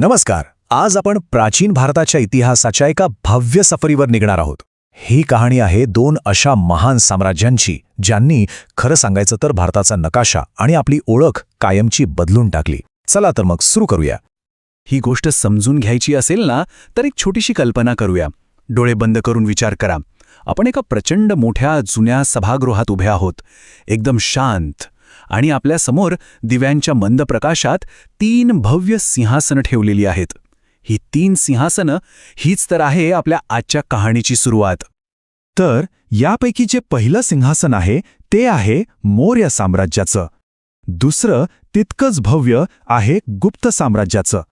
नमस्कार. आज आपण प्राचीन भारताच्या इतिहासाच्या एका भव्य सफरीवर निघणार आहोत. ही कहाणी आहे दोन अशा महान साम्राज्यांची ज्यांनी खरं सांगायचं तर भारताचा नकाशा आणि आपली ओळख कायमची बदलून टाकली. चला तर मग सुरू करूया. ही गोष्ट समजून घ्यायची असेल ना तर एक छोटीशी कल्पना करूया. डोळे बंद करून विचार करा. आपण एका प्रचंड मोठ्या जुन्या सभागृहात उभे आहोत. एकदम शांत आणि आपल्यासमोर दिव्यांच्या मंद प्रकाशात तीन भव्य सिंहासनं ठेवलेली आहेत. ही तीन सिंहासनं हीच तर आहे आपल्या आजच्या कहाणीची सुरुवात. तर यापैकी जे पहिलं सिंहासन आहे ते आहे मौर्य साम्राज्याचं. दुसरं तितकंच भव्य आहे गुप्त साम्राज्याचं.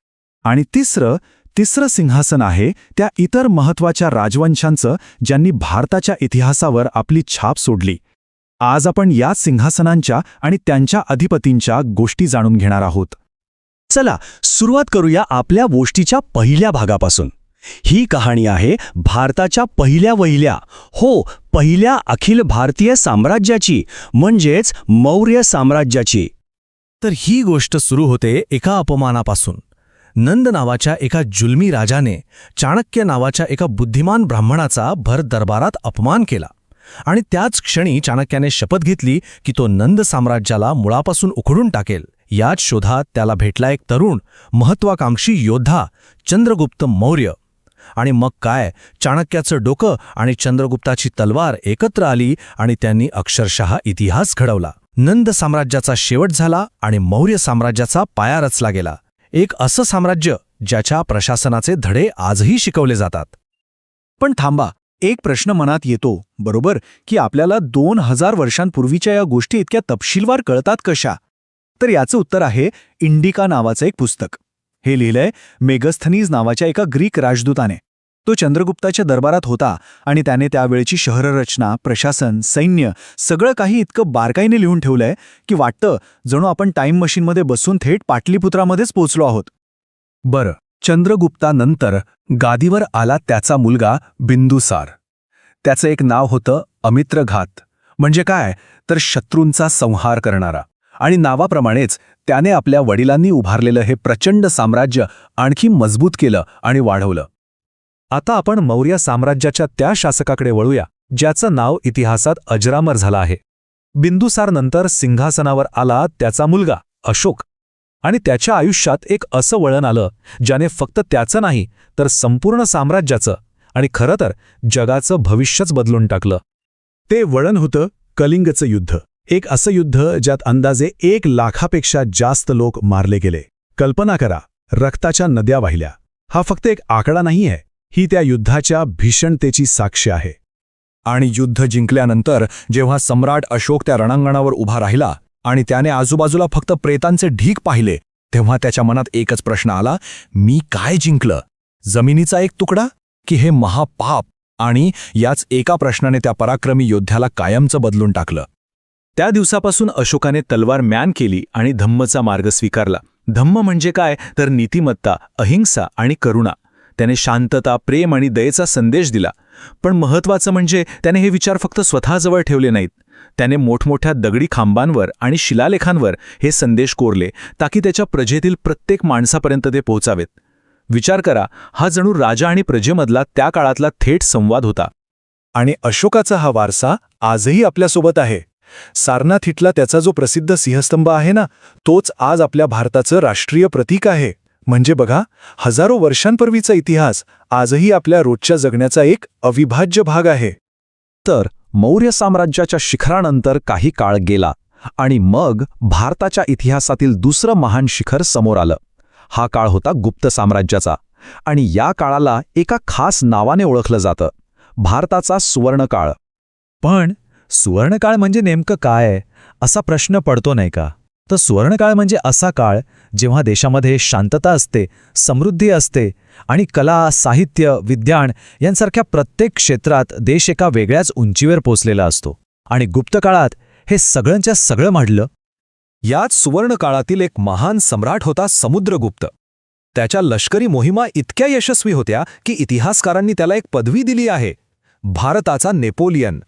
आणि तिसरं तिसरं सिंहासन आहे त्या इतर महत्त्वाच्या राजवंशांचं ज्यांनी भारताच्या इतिहासावर आपली छाप सोडली. आज आपण या सिंहासनांच्या आणि त्यांच्या अधिपतींच्या गोष्टी जाणून घेणार आहोत. चला सुरुवात करूया आपल्या गोष्टीच्या पहिल्या भागापासून. ही कहाणी आहे भारताच्या पहिल्या वहिल्या. हो पहिल्या अखिल भारतीय साम्राज्याची म्हणजेच मौर्य साम्राज्याची. तर ही गोष्ट सुरू होते एका अपमानापासून. नंद नावाच्या एका जुलमी राजाने चाणक्य नावाच्या एका बुद्धिमान ब्राह्मणाचा भर दरबारात अपमान केला. आणि त्याच क्षणी चाणक्याने शपथ घेतली की तो नंद साम्राज्याला मुळापासून उखडून टाकेल. याच शोधात त्याला भेटला एक तरुण महत्वाकांक्षी योद्धा चंद्रगुप्त मौर्य. आणि मग काय? चाणक्याचं डोकं आणि चंद्रगुप्ताची तलवार एकत्र आली आणि त्यांनी अक्षरशः इतिहास घडवला. नंद साम्राज्याचा शेवट झाला आणि मौर्य साम्राज्याचा पाया रचला गेला. एक असं साम्राज्य ज्याच्या प्रशासनाचे धडे आजही शिकवले जातात. पण थांबा एक प्रश्न मनात येतो बरोबर की आपल्याला दोन हजार वर्षांपूर्वीच्या या गोष्टी इतक्या तपशीलवार कळतात कशा? तर याचं उत्तर आहे इंडिका नावाचं एक पुस्तक. हे लिहिलंय मेगस्थनीज नावाच्या एका ग्रीक राजदूताने. तो चंद्रगुप्ताच्या दरबारात होता आणि त्याने त्यावेळची शहररचना प्रशासन सैन्य सगळं काही इतकं बारकाईने लिहून ठेवलंय की वाटतं जणू आपण टाईम मशीनमध्ये बसून थेट पाटलीपुत्रामध्येच पोचलो आहोत. बरं. चंद्रगुप्तानंतर गादीवर आला त्याचा मुलगा बिंदुसार. त्याचं एक नाव होतं अमित्रघात. म्हणजे काय? तर शत्रूंचा संहार करणारा. आणि नावाप्रमाणेच त्याने आपल्या वडिलांनी उभारलेलं हे प्रचंड साम्राज्य आणखी मजबूत केलं आणि वाढवलं. आता आपण मौर्य साम्राज्याच्या त्या शासकाकडे वळूया ज्याचं नाव इतिहासात अजरामर झालं आहे. बिंदुसारनंतर सिंहासनावर आला त्याचा मुलगा अशोक. आणि त्याच्या आयुष्यात एक असं वळण आलं ज्याने फक्त त्याचं नाही तर संपूर्ण साम्राज्याचं आणि खरं तर जगाचं भविष्यच बदलून टाकलं. ते वळण होतं कलिंगचं युद्ध. एक असं युद्ध ज्यात अंदाजे एक लाखापेक्षा जास्त लोक मारले गेले. कल्पना करा रक्ताच्या नद्या वाहिल्या. हा फक्त एक आकडा नाहीये ही त्या युद्धाच्या भीषणतेची साक्ष आहे. आणि युद्ध जिंकल्यानंतर जेव्हा सम्राट अशोक त्या रणांगणावर उभा राहिला आणि त्याने आजूबाजूला फक्त प्रेतांचे ढीक पाहिले तेव्हा त्याच्या मनात एकच प्रश्न आला मी काय जिंकलं? जमिनीचा एक तुकडा? की हे महापाप? आणि याच एका प्रश्नाने त्या पराक्रमी योद्ध्याला कायमचं बदलून टाकलं. त्या दिवसापासून अशोकाने तलवार म्यान केली आणि धम्मचा मार्ग स्वीकारला. धम्म म्हणजे काय? तर नीतिमत्ता अहिंसा आणि करुणा. त्याने शांतता प्रेम आणि दयेचा संदेश दिला. पण महत्वाचं म्हणजे त्याने हे विचार फक्त स्वतःजवळ ठेवले नाहीत. त्याने मोठमोठ्या दगडी खांबांवर आणि शिलालेखांवर हे संदेश कोरले ताकी त्याच्या प्रजेतील प्रत्येक माणसापर्यंत ते पोहोचावेत. विचार करा हा जणू राजा आणि प्रजेमधला त्या काळातला थेट संवाद होता. आणि अशोकाचा हा वारसा आजही आपल्यासोबत आहे. सारनाथ इथला त्याचा जो प्रसिद्ध सिंहस्तंभ आहे ना तोच आज आपल्या भारताचं राष्ट्रीय प्रतीक आहे. म्हणजे बघा हजारो वर्षांपूर्वीचा इतिहास आजही आपल्या रोजच्या जगण्याचा एक अविभाज्य भाग आहे. तर मौर्य साम्राज्याच्या शिखरानंतर काही काळ गेला आणि मग भारताच्या इतिहासातील दुसरं महान शिखर समोर आलं. हा काळ होता गुप्त साम्राज्याचा आणि या काळाला एका खास नावाने ओळखलं जातं भारताचा सुवर्णकाळ. पण सुवर्णकाळ म्हणजे नेमकं काय? असा प्रश्न पडतो नाही का? तर सुवर्णकाळ म्हणजे असा काळ जेव्हा देशामध्ये शांतता असते समृद्धी असते आणि कला साहित्य विज्ञान यांसारख्या प्रत्येक क्षेत्रात देश एका वेगळ्याच उंचीवर पोचलेला असतो. आणि गुप्त काळात हे सगळ्यांच्या सगळं मांडलं याच सुवर्णकाळातील एक महान सम्राट होता समुद्रगुप्त. त्याच्या लष्करी मोहिमा इतक्या यशस्वी होत्या की इतिहासकारांनी त्याला एक पदवी दिली आहे भारताचा नेपोलियन.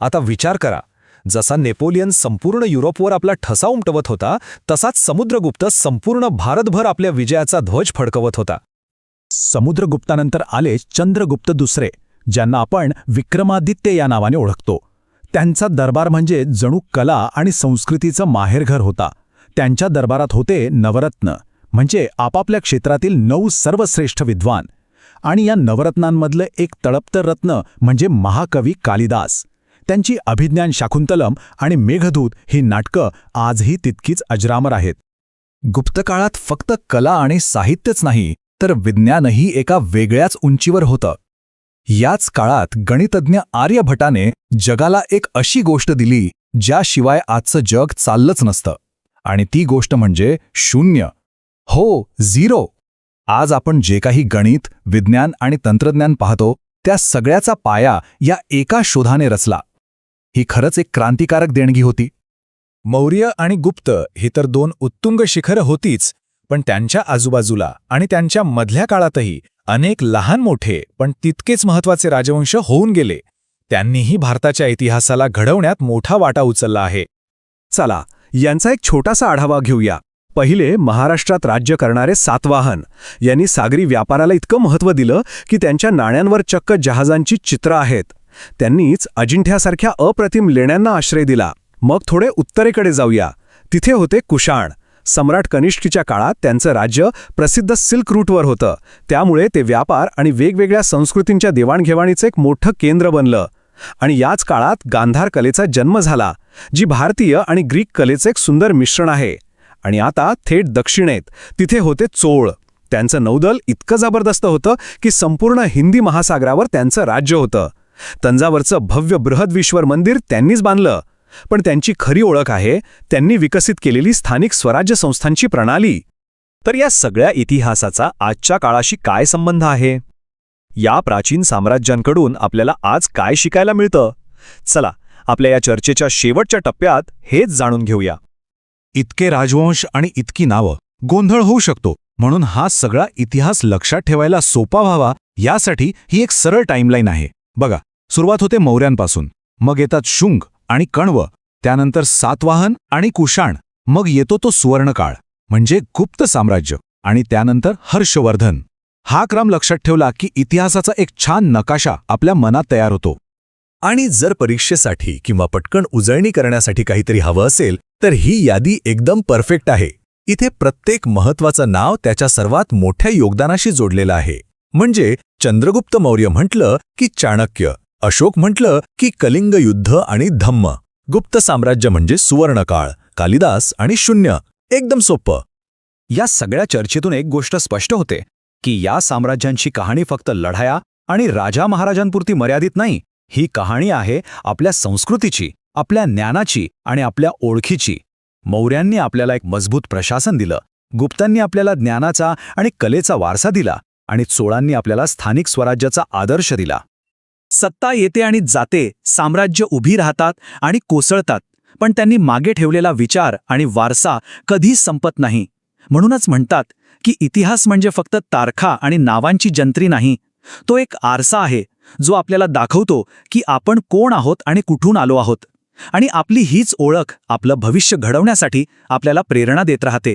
आता विचार करा जसा नेपोलियन संपूर्ण युरोपवर आपला ठसा उमटवत होता तसाच समुद्रगुप्त संपूर्ण भारतभर आपल्या विजयाचा ध्वज फडकवत होता. समुद्रगुप्तानंतर आले चंद्रगुप्त दुसरे ज्यांना आपण विक्रमादित्य या नावाने ओळखतो. त्यांचा दरबार म्हणजे जणू कला आणि संस्कृतीचं माहेरघर होता. त्यांच्या दरबारात होते नवरत्न म्हणजे आपापल्या क्षेत्रातील नऊ सर्वश्रेष्ठ विद्वान. आणि या नवरत्नांमधलं एक तळपतं रत्न म्हणजे महाकवी कालिदास. त्यांची अभिज्ञान शाकुंतलम आणि मेघदूत ही नाटकं आजही तितकीच अजरामर आहेत. गुप्तकाळात फक्त कला आणि साहित्यच नाही तर विज्ञानही एका वेगळ्याच उंचीवर होतं. याच काळात गणितज्ञ आर्यभटाने जगाला एक अशी गोष्ट दिली ज्याशिवाय आजचं जग चाललंच नसतं. आणि ती गोष्ट म्हणजे शून्य. हो झिरो. आज आपण जे काही गणित विज्ञान आणि तंत्रज्ञान पाहतो त्या सगळ्याचा पाया या एका शोधाने रचला. ही खरंच एक क्रांतिकारक देणगी होती. मौर्य आणि गुप्त ही तर दोन उत्तुंग शिखरं होतीच पण त्यांच्या आजूबाजूला आणि त्यांच्या मधल्या काळातही अनेक लहान मोठे पण तितकेच महत्त्वाचे राजवंश होऊन गेले. त्यांनीही भारताच्या इतिहासाला घडवण्यात मोठा वाटा उचलला आहे. चला यांचा एक छोटासा आढावा घेऊया. पहिले महाराष्ट्रात राज्य करणारे सातवाहन यांनी सागरी व्यापाराला इतकं महत्त्व दिलं की त्यांच्या नाण्यांवर चक्क जहाजांची चित्रं आहेत. त्यांनीच अजिंठ्यासारख्या अप्रतिम लेण्यांना आश्रय दिला. मग थोडे उत्तरेकडे जाऊया. तिथे होते कुशाण सम्राट कनिष्कीच्या काळात त्यांचं राज्य प्रसिद्ध सिल्क रूटवर होतं. त्यामुळे ते व्यापार आणि वेगवेगळ्या संस्कृतींच्या देवाणघेवाणीचं एक मोठं केंद्र बनलं. आणि याच काळात गांधार कलेचा जन्म झाला जी भारतीय आणि ग्रीक कलेचं एक सुंदर मिश्रण आहे. आणि आता थेट दक्षिणेत तिथे होते चोळ. त्यांचं नौदल इतकं जबरदस्त होतं की संपूर्ण हिंदी महासागरावर त्यांचं राज्य होतं. तंजावरचं भव्य बृहद्वीश्वर मंदिर त्यांनीच बांधलं. पण त्यांची खरी ओळख आहे त्यांनी विकसित केलेली स्थानिक स्वराज्य संस्थांची प्रणाली. तर या सगळ्या इतिहासाचा आजच्या काळाशी काय संबंध आहे? या प्राचीन साम्राज्यांकडून आपल्याला आज काय शिकायला मिळतं? चला आपल्या या चर्चेच्या शेवटच्या टप्प्यात हेच जाणून घेऊया. इतके राजवंश आणि इतकी नावं गोंधळ होऊ शकतो. म्हणून हा सगळा इतिहास लक्षात ठेवायला सोपा व्हावा यासाठी ही एक सरळ टाईमलाईन आहे. बघा सुरुवात होते मौर्यांपासून. मग येतात शुंग आणि कण्व त्यानंतर सातवाहन आणि कुशाण मग येतो तो सुवर्णकाळ म्हणजे गुप्त साम्राज्य आणि त्यानंतर हर्षवर्धन. हा क्रम लक्षात ठेवला की इतिहासाचा एक छान नकाशा आपल्या मनात तयार होतो. आणि जर परीक्षेसाठी किंवा पटकन उजळणी करण्यासाठी काहीतरी हवं असेल तर ही यादी एकदम परफेक्ट आहे. इथे प्रत्येक महत्वाचं नाव त्याच्या सर्वात मोठ्या योगदानाशी जोडलेलं आहे. म्हणजे चंद्रगुप्त मौर्य म्हटलं की चाणक्य. अशोक म्हटलं की कलिंग युद्ध आणि धम्म गुप्त साम्राज्य म्हणजे सुवर्णकाळ कालिदास आणि शून्य एकदम सोपं. या सगळ्या चर्चेतून एक गोष्ट स्पष्ट होते की या साम्राज्यांची कहाणी फक्त लढाया आणि राजा महाराजांपुरती मर्यादित नाही ही कहाणी आहे आपल्या संस्कृतीची आपल्या ज्ञानाची आणि आपल्या ओळखीची. मौर्यांनी आपल्याला एक मजबूत प्रशासन दिलं गुप्तांनी आपल्याला ज्ञानाचा आणि कलेचा वारसा दिला आणि चोळांनी आपल्याला स्थानिक स्वराज्याचा आदर्श दिला. सत्ता येते आणि जाते साम्राज्य उभी राहतात आणि कोसळतात पण त्यांनी मागे ठेवलेला विचार आणि वारसा कधीच संपत नाही. म्हणूनच म्हणतात की इतिहास म्हणजे फक्त तारखा आणि नावांची जंत्री नाही. तो एक आरसा आहे जो आपल्याला दाखवतो की आपण कोण आहोत आणि कुठून आलो आहोत. आणि आपली हीच ओळख आपलं भविष्य घडवण्यासाठी आपल्याला प्रेरणा देत राहते.